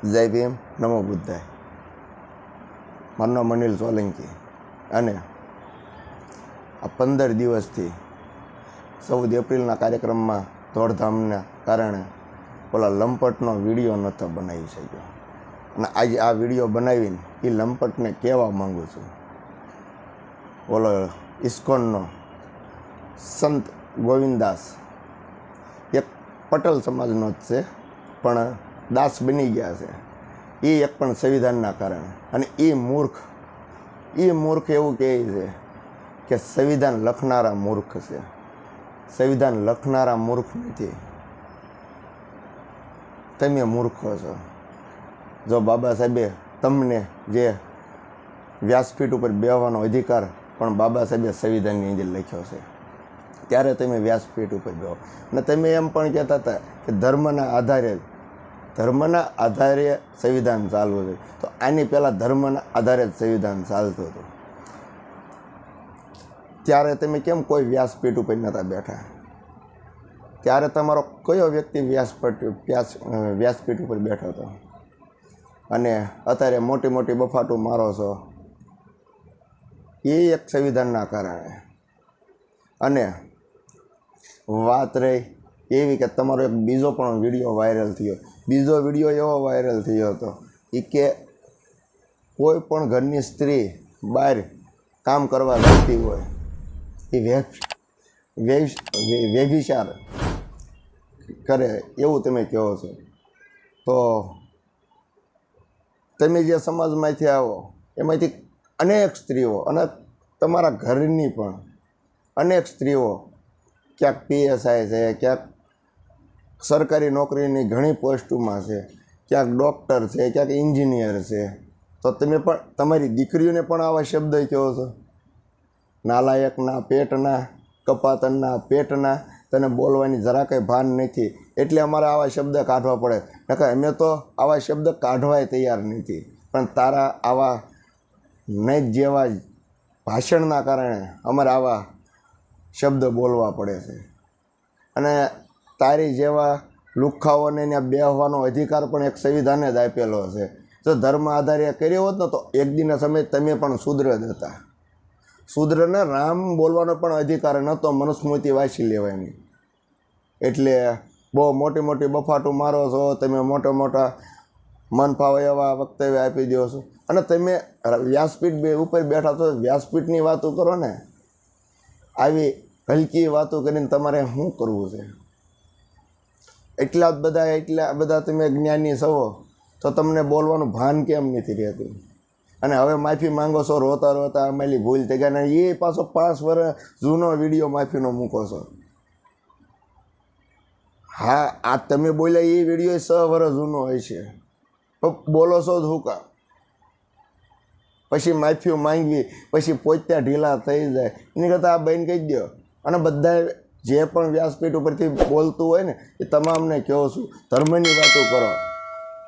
જય ભીમ નમો બુદ્ધાય મારું નામ અનિલ સોલંકી અને આ પંદર દિવસથી ચૌદ એપ્રિલના કાર્યક્રમમાં દોડધામના કારણે ઓલા લંપટનો વીડિયો નહોતો બનાવી શક્યો. અને આજે આ વીડિયો બનાવીને એ લંપટને કહેવા માગું છું. ઓલો ઇસ્કોનનો સંત ગોવિંદાસ. એક પટેલ સમાજનો જ છે, પણ દાસ બની ગયા છે. એ એક પણ સંવિધાનના કારણે. અને એ મૂર્ખ એ મૂર્ખ એવું કહે છે કે સંવિધાન લખનારા મૂર્ખ છે. સંવિધાન લખનારા મૂર્ખ નથી. તમે મૂર્ખો છો. જો બાબા સાહેબે તમને જે વ્યાસપીઠ ઉપર બેહવાનો અધિકાર પણ બાબા સાહેબે સંવિધાનની અંદર લખ્યો છે, ત્યારે તમે વ્યાસપીઠ ઉપર બેહો. અને તમે એમ પણ કહેતા હતા કે ધર્મના આધારે ધર્મના આધારે સંવિધાન ચાલવું જોઈએ. તો આની પહેલાં ધર્મના આધારે જ સંવિધાન ચાલતું હતું. ત્યારે તમે કેમ કોઈ વ્યાસપીઠ ઉપર નહોતા બેઠા? ત્યારે તમારો કયો વ્યક્તિ વ્યાસપીઠ, વ્યાસ વ્યાસપીઠ ઉપર બેઠો હતો? અને અત્યારે મોટી મોટી બફાટું મારો છો. એ એક સંવિધાનના કારણે. અને વાત રહી એવી કે તમારો એક બીજો પણ વીડિયો વાયરલ થયો. બીજો વીડિયો એવો વાયરલ થયો હતો એ કે કોઈ પણ ઘરની સ્ત્રી બહાર કામ કરવા જતી હોય એ વેબ વેભિચાર કરે એવું તમે કહો છો. તો તમે જે સમાજમાંથી આવો, એમાંથી અનેક સ્ત્રીઓ અને તમારા ઘરની પણ અનેક સ્ત્રીઓ ક્યાંક પીએસઆઈ છે, ક્યાંક સરકારી નોકરીની ઘણી પોસ્ટોમાં છે, ક્યાંક ડૉક્ટર છે, ક્યાંક એન્જિનિયર છે. તો તમે પણ, તમારી દીકરીઓને પણ આવા શબ્દ કહો છો? નાલાયકના, પેટના કપાતનના પેટના, તને બોલવાની જરા કંઈ ભાન નથી. એટલે અમારે આવા શબ્દ કાઢવા પડે. નકર અમે તો આવા શબ્દ કાઢવાય તૈયાર નથી. પણ તારા આવા નહીં જેવા ભાષણના કારણે અમારે આવા શબ્દ બોલવા પડે છે. અને તારી જેવા લુખ્ખાઓને ત્યાં બેહવાનો અધિકાર પણ એક સંવિધાને જ આપેલો છે. જો ધર્મ આધારે કર્યો હોત ને તો એક દિનના સમય તમે પણ શુદ્ર જ હતા. શુદ્રને રામ બોલવાનો પણ અધિકાર નહોતો, મનુસ્મૃતિ વાંચી લેવાની. એટલે બહુ મોટી મોટી બફાટું મારો છો, તમે મોટા મોટા મન ફાવે એવા વક્તવ્ય આપી દો છો. અને તમે વ્યાસપીઠ બે ઉપર બેઠા છો, વ્યાસપીઠની વાતો કરો ને. આવી હલકી વાતો કરીને તમારે શું કરવું છે? એટલા બધા એટલા બધા તમે જ્ઞાની છો, તો તમને બોલવાનું ભાન કેમ નથી રહેતું? અને હવે માફી માંગો છો, રોતા રોતા અમારી ભૂલ થઈ ગયા અને એ પાછો પાંચ વર્ષ જૂનો વીડિયો માફીનો મૂકો છો. હા આ તમે બોલ્યા એ વીડિયો છ વર્ષ જૂનો હોય છે. બોલો છો જ હું કામ પછી માફીઓ માંગવી, પછી પોત્યા ઢીલા થઈ જાય. એની કરતાં આ બહેન કહી દો અને બધા જે પણ વ્યાસપીઠ ઉપરથી બોલતું હોય ને, એ તમામને કહો છું, ધર્મની વાતો કરો.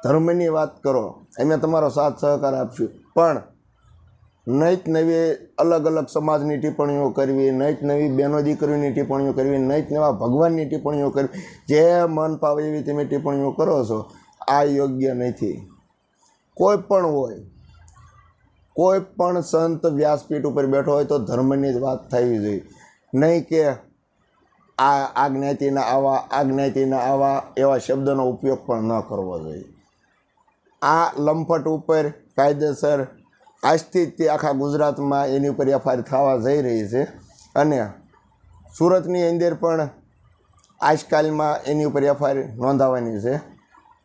ધર્મની વાત કરો. અમે તમારો સાથ સહકાર આપશું. પણ નૈત નવી અલગ અલગ સમાજની ટિપ્પણીઓ કરવી, નૈત નવી બહેનો દીકરીઓની ટિપ્પણીઓ કરવી, નૈત નવા ભગવાનની ટિપ્પણીઓ કરવી, જે મન ફાવે એવી તમે ટિપ્પણીઓ કરો છો, આ યોગ્ય નથી. કોઈ પણ હોય, કોઈ પણ સંત વ્યાસપીઠ ઉપર બેઠો હોય તો ધર્મની જ વાત થવી જોઈએ. નહીં કે આ આ જ્ઞાતિના આવા આ જ્ઞાતિના આવા એવા શબ્દનો ઉપયોગ પણ ન કરવો જોઈએ. આ લંફટ ઉપર કાયદેસર આજથી જ તે આખા ગુજરાતમાં એની ઉપર એફઆઈઆર થવા જઈ રહી છે અને સુરતની અંદર પણ આજકાલમાં એની ઉપર એફઆઈઆર નોંધાવાની છે.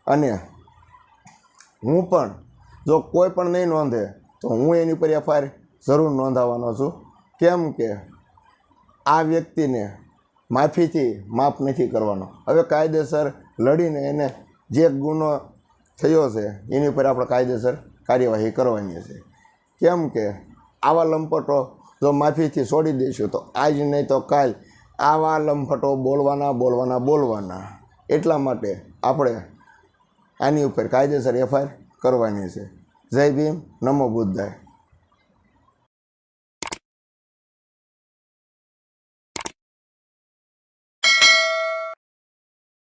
અને હું પણ જો કોઈ પણ નહીં નોંધે તો હું એની ઉપર એફઆઈઆર જરૂર નોંધાવવાનો છું. કેમ કે આ વ્યક્તિને માફીથી, માફ નથી કરવાનો. હવે કાયદેસર લડીને એને જે ગુનો થયો છે, એની ઉપર આપણે કાયદેસર કાર્યવાહી કરવાની છે. કેમ કે આવા લંપટો જો માફીથી છોડી દઈશું, તો આજ નહીં તો કાલ આવા લંપટો બોલવાના બોલવાના બોલવાના. એટલા માટે આપણે આની ઉપર કાયદેસર એફઆઈઆર કરવાની છે. જય ભીમ, નમો બુદ્ધાય.